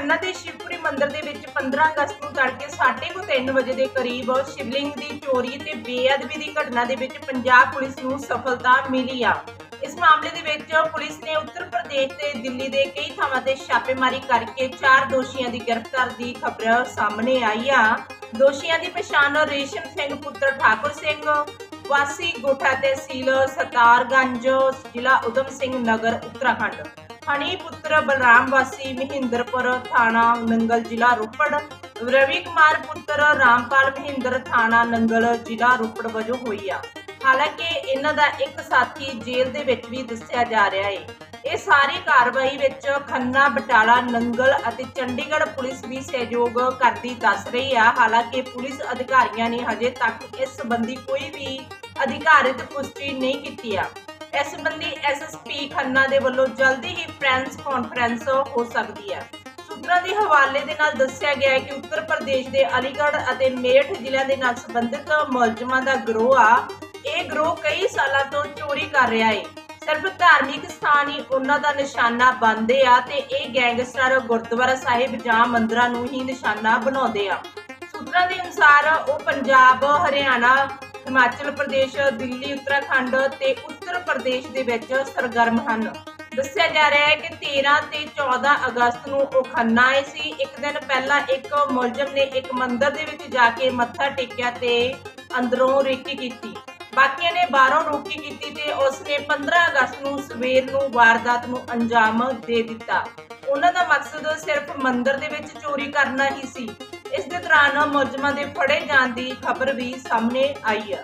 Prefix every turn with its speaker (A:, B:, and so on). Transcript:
A: ਖੰਨਾ ਦੇ ਸ਼ਿਵਪੁਰੀ ਮੰਦਿਰ ਦੇ ਵਿੱਚ 15 ਅਗਸਤ ਨੂੰ ਤੜਕੇ 3:30 ਵਜੇ ਦੇ ਕਰੀਬ ਸ਼ਿਵਲਿੰਗ ਦੀ ਚੋਰੀ ਤੇ ਬੇਅਦਬੀ ਦੀ ਘਟਨਾ ਦੇ ਵਿੱਚ ਪੰਜਾਬ ਪੁਲਿਸ ਨੂੰ ਸਫਲਤਾ ਮਿਲੀ ਆ। ਇਸ ਮਾਮਲੇ ਦੇ ਵਿੱਚ ਪੁਲਿਸ ਨੇ ਉੱਤਰ ਪ੍ਰਦੇਸ਼ ਤੇ ਦਿੱਲੀ ਦੇ ਕਈ ਥਾਵਾਂ ਤੇ ਛਾਪੇਮਾਰੀ ਕਰਕੇ ਚਾਰ ਦੋਸ਼ੀਆਂ ਦੀ ਗ੍ਰਿਫਤਾਰ ਦੀ ਖਬਰ ਸਾਹਮਣੇ ਆਈ ਆ। ਦੋਸ਼ੀਆਂ ਦੀ ਪਛਾਣ ਰੇਸ਼ਮ ਸਿੰਘ, ਪੁੱਤਰ ਠਾਕੁਰ ਸਿੰਘ, ਵਾਸੀ ਗੋਠਾ ਤਹਿਸੀਲ ਸਤਾਰਗੰਜ ਜ਼ਿਲ੍ਹਾ ਉਦਮ ਸਿੰਘ ਨਗਰ, ਉੱਤਰਾਖੰਡ। ਹਣੀ ਪੁੱਤਰ ਬਲਰਾਮ ਵਾਸੀ ਮਹਿੰਦਰਪੁਰ ਥਾਣਾ ਨੰਗਲ ਜ਼ਿਲ੍ਹਾ ਰੋਪੜ। ਰਵੀ ਕੁਮਾਰ ਪੁੱਤਰ ਰਾਮਪਾਲ ਮਹਿੰਦਰ ਥਾਣਾ ਨੰਗਲ ਜ਼ਿਲ੍ਹਾ ਰੋਪੜ ਵਜੋਂ ਹੋਈ ਆ। ਹਾਲਾਂਕਿ ਇਹਨਾਂ ਦਾ ਇੱਕ ਸਾਥੀ ਜੇਲ੍ਹ ਦੇ ਵਿੱਚ ਵੀ ਦੱਸਿਆ ਜਾ ਰਿਹਾ ਹੈ ਇਹ ਸਾਰੀ ਕਾਰਵਾਈ ਵਿੱਚ ਖੰਨਾ ਬਟਾਲਾ ਨੰਗਲ ਅਤੇ ਚੰਡੀਗੜ੍ਹ ਪੁਲਿਸ ਵੀ ਸਹਿਯੋਗ ਕਰਦੀ ਦੱਸ ਰਹੀ ਆ। ਹਾਲਾਂਕਿ ਪੁਲਿਸ ਅਧਿਕਾਰੀਆਂ ਨੇ ਹਜੇ ਤੱਕ ਇਸ ਸੰਬੰਧੀ ਕੋਈ ਵੀ ਅਧਿਕਾਰਿਤ ਪੁਸ਼ਟੀ ਨਹੀਂ ਕੀਤੀ ਆ। ਇਸ ਸੰਬੰਧੀ ਐਸਐਸਪੀ ਖੰਨਾ ਦੇ ਵੱਲੋਂ ਜਲਦੀ ਪ੍ਰੈਸ ਕਾਨਫਰੰਸ ਹੋ ਸਕਦੀ ਹੈ। ਸੂਤਰਾਂ ਦੇ ਹਵਾਲੇ ਦੇ ਨਾਲ ਦੱਸਿਆ ਗਿਆ ਹੈ ਕਿ ਉੱਤਰ ਪ੍ਰਦੇਸ਼ ਦੇ ਅਲੀਗੜ੍ਹ ਅਤੇ ਮੇਰਠ ਜ਼ਿਲ੍ਹਿਆਂ ਦੇ ਨਾਲ ਸੰਬੰਧਿਤ ਮੁਲਜ਼ਮਾਂ ਦਾ ਗਰੋਹ ਆ। ਇਹ ਗਰੋਹ ਕਈ ਸਾਲਾਂ ਤੋਂ ਚੋਰੀ ਕਰ ਰਿਹਾ ਹੈ ਸਿਰਫ ਧਾਰਮਿਕ ਸਥਾਨ ਹੀ ਉਹਨਾਂ ਦਾ ਨਿਸ਼ਾਨਾ ਬਣਦੇ ਆ ਤੇ ਇਹ ਗੈਂਗਸਟਰ ਗੁਰਦੁਆਰਾ ਸਾਹਿਬ ਜਾਂ ਮੰਦਰਾਂ ਨੂੰ ਹੀ ਨਿਸ਼ਾਨਾ ਬਣਾਉਂਦੇ ਆ। ਸੂਤਰਾਂ ਦੇ ਅਨੁਸਾਰ ਉਹ ਪੰਜਾਬ, ਹਰਿਆਣਾ, ਹਿਮਾਚਲ ਪ੍ਰਦੇਸ਼, ਦਿੱਲੀ, ਉੱਤਰਾਖੰਡ ਤੇ ਉੱਤਰ ਪ੍ਰਦੇਸ਼ ਦੇ ਵਿੱਚ ਸਰਗਰਮ ਹਨ। ਦੱਸਿਆ ਜਾ ਰਿਹਾ ਹੈ ਕਿ 13 ਤੇ 14 ਅਗਸਤ ਨੂੰ ਉਹ ਖੰਨਾ ਆਏ ਸੀ। ਇੱਕ ਦਿਨ ਪਹਿਲਾਂ ਇੱਕ ਮੁਲਜ਼ਮ ਨੇ ਇੱਕ ਮੰਦਿਰ ਦੇ ਵਿੱਚ ਜਾ ਕੇ ਮੱਥਾ ਟੇਕਿਆ ਤੇ ਅੰਦਰੋਂ ਰੇਕੀ ਕੀਤੀ। ਬਾਕੀਆਂ ਨੇ ਬਾਹਰੋਂ ਰੋਕੀ ਕੀਤੀ ਤੇ ਉਸ ਨੇ 15 ਅਗਸਤ ਨੂੰ ਸਵੇਰ ਨੂੰ ਵਾਰਦਾਤ ਨੂੰ ਅੰਜਾਮ ਦੇ ਦਿੱਤਾ। ਉਹਨਾਂ ਦਾ ਮਕਸਦ ਸਿਰਫ ਮੰਦਿਰ ਦੇ ਵਿੱਚ ਚੋਰੀ ਕਰਨਾ ਹੀ ਸੀ। ਇਸ ਦੇ ਦੌਰਾਨ ਮੁਲਜ਼ਮਾਂ ਦੇ ਫੜੇ ਜਾਣ ਦੀ ਖਬਰ ਵੀ ਸਾਹਮਣੇ ਆਈ ਹੈ।